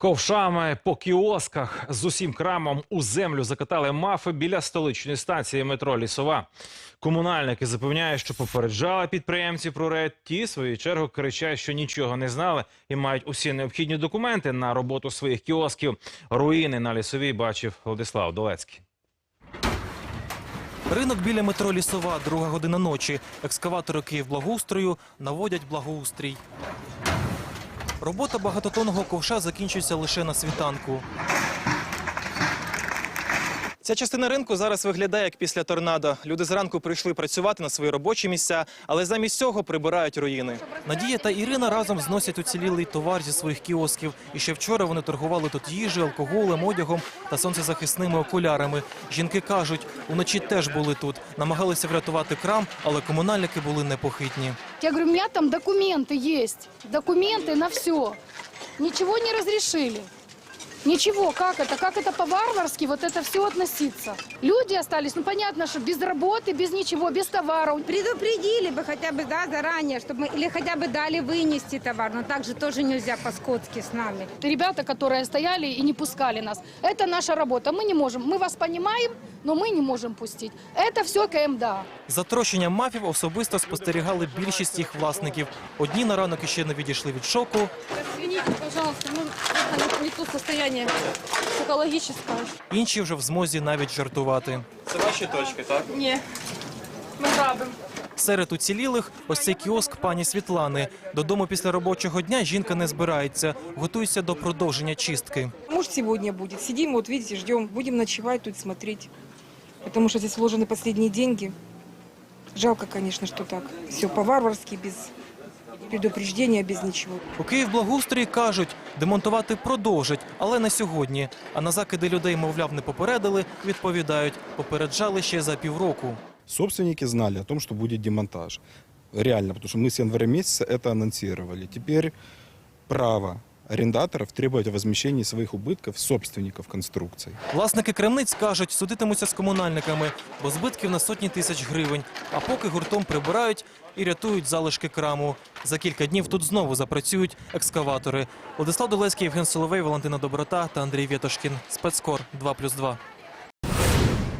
Ковшами по кіосках з усім крамом у землю закатали мафи біля столичної станції метро Лісова. Комунальники запевняють, що попереджали підприємців про рейд. Ті, свою чергу, кричать, що нічого не знали і мають усі необхідні документи на роботу своїх кіосків. Руїни на лісовій бачив Владислав Долецький. Ринок біля метро Лісова, друга година ночі. Екскаватори Київблагоустрою наводять благоустрій. Робота багатотонного ковша закінчується лише на світанку. Ця частина ринку зараз виглядає як після торнадо. Люди зранку прийшли працювати на свої робочі місця, але замість цього прибирають руїни. Надія та Ірина разом зносять уцілілий товар зі своїх кіосків. І ще вчора вони торгували тут їжею, алкоголем, одягом та сонцезахисними окулярами. Жінки кажуть, уночі теж були тут, намагалися врятувати крам, але комунальники були непохитні. Я говорю, у меня там документы есть. Документы на все. Ничего не разрешили. Ничего, как это? Как это по-варварски вот это все относиться? Люди остались, ну понятно, что без работы, без ничего, без товаров. Предупредили бы хотя бы да, заранее, чтобы мы, или хотя бы дали вынести товар, но так же тоже нельзя по-скотски с нами. Ребята, которые стояли и не пускали нас, это наша работа, мы не можем. Мы вас понимаем, но мы не можем пустить. Это все КМДА. За трощенням мафів особисто спостерігали більшість їх власників. Одні на ранок іще не відійшли від шоку, Извините, пожалуйста, ну, это не то состояние психологическое. інші вже в змозі навіть жартувати. Це ваші точки, так? Не, мы грабим. Серед уцілілих ось цей кіоск пані Світлани. Додому після робочого дня жінка не збирається, готується до продовження чистки. Муж сегодня будет. Сидим, вот видите, ждем. Будем ночевать тут, смотреть. Потому что здесь вложены последние деньги. Жалко, конечно, что так. Все по-варварски, без предупреждения, без ничего. У Київблагоустрої кажуть, демонтувати продовжать, але не сьогодні. А на закиди людей, мовляв, не попередили, відповідають, попереджали ще за півроку. Собственники знали о том, что будет демонтаж. Реально, потому что мы с января месяца это анонсировали. Теперь право арендаторов требовать о возмещении своих убытков собственников конструкций. Власники крамниць кажуть, судитимуться з комунальниками, бо збитків на сотні тисяч гривень. А поки гуртом прибирають і рятують залишки краму. За кілька днів тут знову запрацюють екскаватори. Владислав Долецький, Євген Соловей, Валентина Доброта та Андрій Вєтошкін. Спецкор 2+,2.